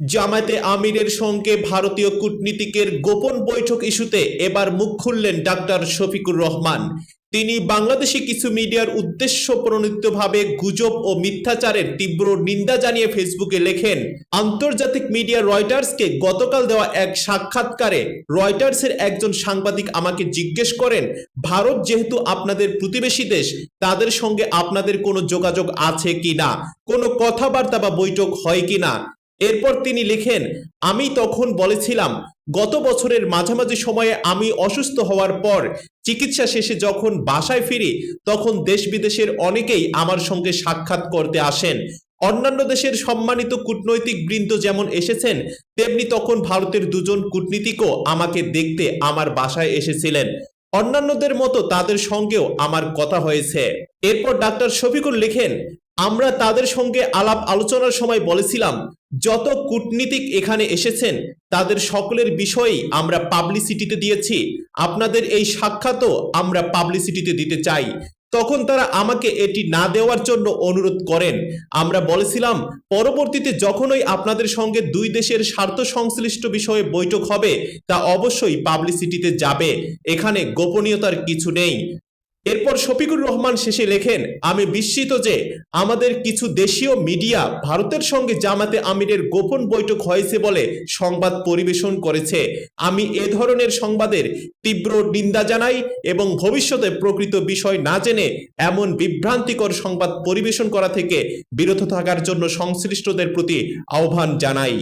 জামায়াতে আমিরের সঙ্গে ভারতীয় কূটনীতিকের গোপন বৈঠক ইস্যুতে এবার মুখ খুললেন ডাক্তার শফিকুর রহমান। তিনি বাংলাদেশি কিছু মিডিয়ার উদ্দেশ্য প্রণোদিতভাবে গুজব ও মিথ্যাচারের তীব্র নিন্দা জানিয়ে ফেসবুকে লেখেন, আন্তর্জাতিক মিডিয়া রয়টার্সকে গতকাল দেওয়া এক সাক্ষাৎকারে রয়টার্সের একজন সাংবাদিক আমাকে জিজ্ঞেস করেন, ভারত যেহেতু আপনাদের প্রতিবেশী দেশ, তাদের সঙ্গে আপনাদের কোনো যোগাযোগ আছে কিনা? কোনো কথাবার্তা বা বৈঠক হয় কিনা? এরপর তিনি লিখেন, আমি তখন বলেছিলাম, গত বছরের মাঝামাঝি সময়ে আমি অসুস্থ হওয়ার পর চিকিৎসা শেষে যখন বাসায় ফিরি, তখন দেশ বিদেশের অনেকেই আমার সঙ্গে সাক্ষাৎ করতে আসেন। অন্যান্য দেশের সম্মানিত কূটনৈতিক বৃন্দ যেমন এসেছেন, তেমনি তখন ভারতের দুজন কূটনীতিকও আমাকে দেখতে আমার বাসায় এসেছিলেন। অন্যান্যদের মতো তাদের সঙ্গেও আমার কথা হয়েছে। এরপর ডাক্তার শফিকুল লিখেন আমরা তাদের সঙ্গে আলাপ আলোচনার সময় বলেছিলাম, যত কূটনীতিক এখানে এসেছেন, তাদের সকলের বিষয়েই আমরা পাবলিসিটিতে দিয়েছি। আপনাদের এই সাক্ষাৎও আমরা পাবলিসিটিতে দিতে চাই। তখন তারা আমাকে এটি না দেওয়ার জন্য অনুরোধ করেন। আমরা বলেছিলাম, পরবর্তীতে যখনই আপনাদের সঙ্গে দুই দেশের স্বার্থ সংশ্লিষ্ট বিষয়ে বৈঠক হবে, তা অবশ্যই পাবলিসিটিতে যাবে। এখানে গোপনীয়তার কিছু নেই। এরপর শফিকুর রহমান শেষে লেখেন, আমি বিস্মিত যে আমাদের কিছু দেশীয় মিডিয়া ভারতের সঙ্গে জামাতে আমিরের গোপন বৈঠক হয়েছে বলে সংবাদ পরিবেশন করেছে। আমি এ ধরনের সংবাদের তীব্র নিন্দা জানাই এবং ভবিষ্যতে প্রকৃত বিষয় না জেনে এমন বিভ্রান্তিকর সংবাদ পরিবেশন করা থেকে বিরত থাকার জন্য সংশ্লিষ্টদের প্রতি আহ্বান জানাই।